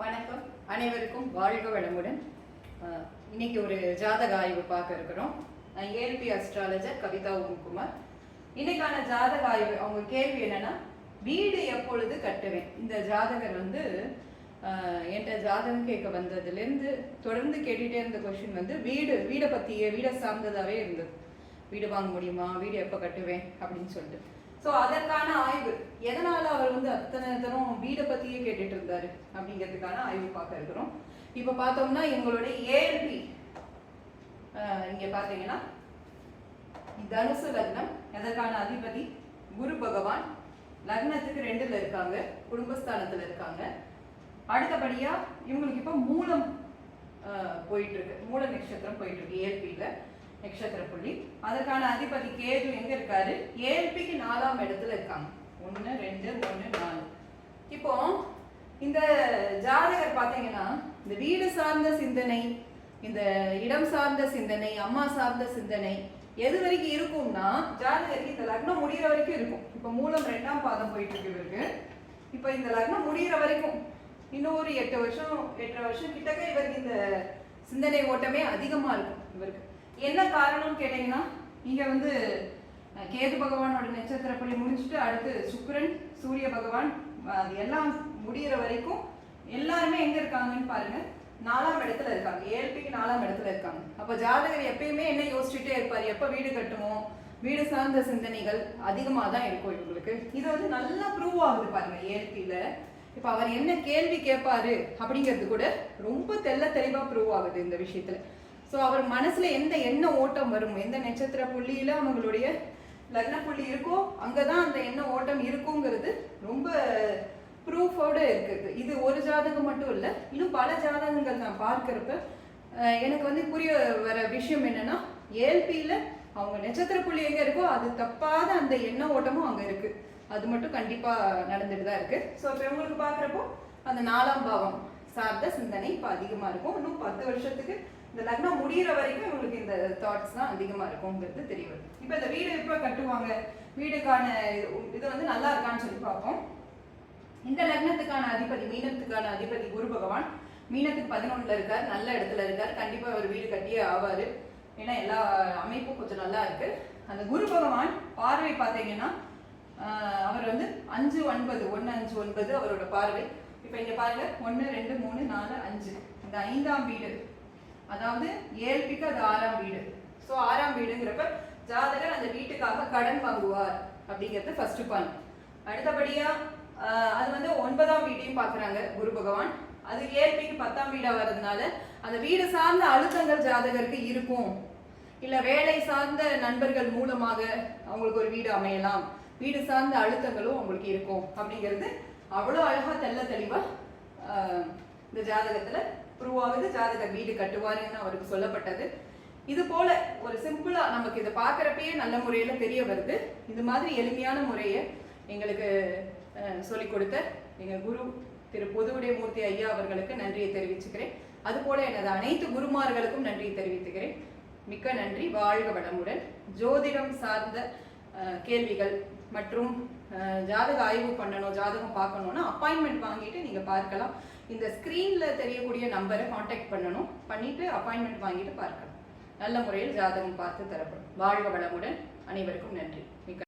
வணக்கம். அனைவருக்கும் வாழ்க வளமுடன். இன்னைக்கு ஒரு ஜாதக ஆய்வு பார்க்க இருக்கிறோம். ஏல்பி அஸ்ட்ராலஜர் கவிதா ஓம்குமார் இன்னைக்கான ஜாதக ஆய்வு அவங்க கேள்வி என்னன்னா வீடு எப்பொழுது கட்டுவேன்? இந்த ஜாதகர் வந்து என்கிட்ட ஜாதகம் கேட்க வந்ததுலேருந்து தொடர்ந்து கேட்டுகிட்டே இருந்த கொஸ்டின் வந்து வீடு வீடை பற்றியே வீடை சார்ந்ததாகவே இருந்தது. வீடு வாங்க முடியுமா? வீடு எப்போ கட்டுவேன்? அப்படின்னு சொல்லிட்டு. ஸோ அதற்கான ஆய்வு. எதனால அவர் வந்து அத்தனை தரம் வீடை பத்தியே கேட்டுட்டு இருந்தாரு? அப்படிங்கிறதுக்கான ஆய்வு பார்க்க இருக்கிறோம். இப்போ பார்த்தோம்னா இவங்களுடைய ஏஎல்பி இங்க பார்த்தீங்கன்னா தனுசு லக்னம் எதற்கான அதிபதி? குரு பகவான். லக்னத்துக்கு ரெண்டுல இருக்காங்க. குடும்பஸ்தானத்துல இருக்காங்க. அடுத்தபடியா இவங்களுக்கு இப்போ மூலம் போயிட்டு இருக்கு. மூல நட்சத்திரம் போயிட்டு இருக்கு ஏஎல்பியில நட்சத்திர புள்ளி அதற்கான அதிபதி கேது எங்க இருக்காரு? ஏஎல்பிக்கு நாலாம் இடத்துல இருக்காங்க. ஒன்று ரெண்டு ஒன்று நாலு. இப்போ இந்த ஜாதகர் பார்த்தீங்கன்னா இந்த வீடு சார்ந்த சிந்தனை இந்த இடம் சார்ந்த சிந்தனை அம்மா சார்ந்த சிந்தனை எது வரைக்கும் இருக்கும்னா ஜாதகருக்கு இந்த லக்னம் முடிகிற வரைக்கும் இருக்கும். இப்போ மூலம் ரெண்டாம் பாதம் போயிட்டு இருக்கு இவருக்கு. இப்போ இந்த லக்னம் முடிகிற வரைக்கும் இன்னும் ஒரு எட்டு வருஷம் எட்டரை வருஷம் கிட்டக்க இவருக்கு இந்த சிந்தனை ஓட்டமே அதிகமாக இருக்கும் இவருக்கு. என்ன காரணம்னு கேட்டீங்கன்னா இங்கே வந்து கேது பகவானோட நட்சத்திரப்படி முடிச்சுட்டு அடுத்து சுக்கரன் சூரிய பகவான் அது எல்லாம் முடியிற வரைக்கும் எல்லாருமே எங்க இருக்காங்கன்னு பாருங்க. நாலாம் இடத்துல இருக்காங்க. ஏழ்பிக்கு நாலாம் இடத்துல இருக்காங்க. அப்ப ஜாதகர் எப்பயுமே என்ன யோசிச்சுட்டே இருப்பார்? எப்ப வீடு கட்டுவோம்? வீடு சார்ந்த சிந்தனைகள் அதிகமாக தான் இருக்கும் இவங்களுக்கு. இது வந்து நல்லா ப்ரூவ் ஆகுது பாருங்க ஏழ்பியில இப்ப அவர் என்ன கேள்வி கேட்பாரு அப்படிங்கிறது கூட ரொம்ப தெள்ள தெளிவா ப்ரூவ் ஆகுது இந்த விஷயத்துல. ஸோ அவர் மனசுல எந்த எண்ண ஓட்டம் வரும்? எந்த நட்சத்திர புள்ளியில அவங்களுடைய லக்ன புள்ளி இருக்கோ அங்கதான் அந்த எண்ண ஓட்டம் இருக்குங்கிறது ரொம்ப ப்ரூஃபோட இருக்குது. இது ஒரு ஜாதகம் மட்டும் இல்லை இன்னும் பல ஜாதகங்கள் நான் பார்க்கறப்ப எனக்கு வந்து புரிய வர விஷயம் என்னன்னா ஏல்பியில் அவங்க நட்சத்திர புள்ளி எங்க இருக்கோ அது தப்பாத அந்த எண்ண ஓட்டமும் அங்க இருக்கு. அது மட்டும் கண்டிப்பா நடந்துட்டு தான் இருக்கு. ஸோ இப்போ உங்களுக்கு பார்க்குறப்போ அந்த நாலாம் பாவம் சார்ந்த சிந்தனை இப்போ அதிகமாக இருக்கும். இன்னும் பத்து வருஷத்துக்கு இந்த லக்னம் முடிகிற வரைக்கும் இவங்களுக்கு இந்த தாட்ஸ் தான் அதிகமாக இருக்குங்கிறது தெரிய வருது இப்போ இந்த வீடு எப்போ கட்டுவாங்க? வீடுக்கான இது- வந்து நல்லா இருக்கான்னு சொல்லி பார்ப்போம். இந்த லக்னத்துக்கான அதிபதி மீனத்துக்கான அதிபதி குரு பகவான் மீனத்துக்கு பதினொன்றுல இருக்கார் நல்ல இடத்துல இருக்கார். கண்டிப்பாக அவர் வீடு கட்டியே ஆவார். ஏன்னா எல்லா அமைப்பும் கொஞ்சம் நல்லா இருக்கு. அந்த குரு பகவான் பார்வை பார்த்தீங்கன்னா அவர் வந்து அஞ்சு ஒன்பது ஒன்று அஞ்சு ஒன்பது அவரோட பார்வை. இப்போ இங்கே பாருங்க ஒன்று ரெண்டு மூணு நாலு அஞ்சு. இந்த ஐந்தாம் வீடு. அதாவது ஏழ்பிக்கு அது ஆறாம் வீடு. ஸோ ஆறாம் வீடுங்கிறப்ப ஜாதகர் அந்த வீட்டுக்காக கடன் வாங்குவார் அப்படிங்கிறது ஃபர்ஸ்ட் பாயிண்ட் அடுத்தபடியா அது வந்து ஒன்பதாம் வீட்டையும் பார்க்குறாங்க குரு பகவான். அது ஏழ்பிக்கு பத்தாம் வீடாக வர்றதுனால அந்த வீடு சார்ந்த அழுத்தங்கள் ஜாதகருக்கு இருக்கும். இல்லை வேலை சார்ந்த நண்பர்கள் மூலமாக அவங்களுக்கு ஒரு வீடு அமையலாம். வீடு சார்ந்த அழுத்தங்களும் அவங்களுக்கு இருக்கும் அப்படிங்கிறது அவ்வளோ அழகாக தெள்ள தெளிவாக இந்த ஜாதகத்தில் ப்ரூவ் ஆகுது ஜாதகர் வீடு கட்டுவாருன்னு அவருக்கு சொல்லப்பட்டது. இது போல ஒரு சிம்பிளா நமக்கு இதை பார்க்குறப்பயே நல்ல முறையில தெரிய வருது. இது மாதிரி எளிமையான முறையை எங்களுக்கு சொல்லி சொல்லிக் கொடுத்த எங்கள் குரு திரு பொதுவுடைய மூர்த்தி ஐயா அவர்களுக்கு நன்றியை தெரிவிச்சுக்கிறேன். அதுபோல எனது அனைத்து குருமார்களுக்கும் நன்றியை தெரிவித்துக்கிறேன். மிக்க நன்றி வாழ்க வளமுடன். ஜோதிடம் சார்ந்த கேள்விகள் மற்றும் ஜாதக ஆய்வு பண்ணணும் ஜாதகம் பார்க்கணும்னா அப்பாயின்மெண்ட் வாங்கிட்டு நீங்க பார்க்கலாம். இந்த ஸ்க்ரீனில் தெரியக்கூடிய நம்பரை காண்டாக்ட் பண்ணணும். பண்ணிட்டு அப்பாயின்மெண்ட் வாங்கிட்டு பார்க்கலாம். நல்ல முறையில் ஜாதகம் பார்த்து தரப்படும். வாழ்க வளமுடன். அனைவருக்கும் நன்றி.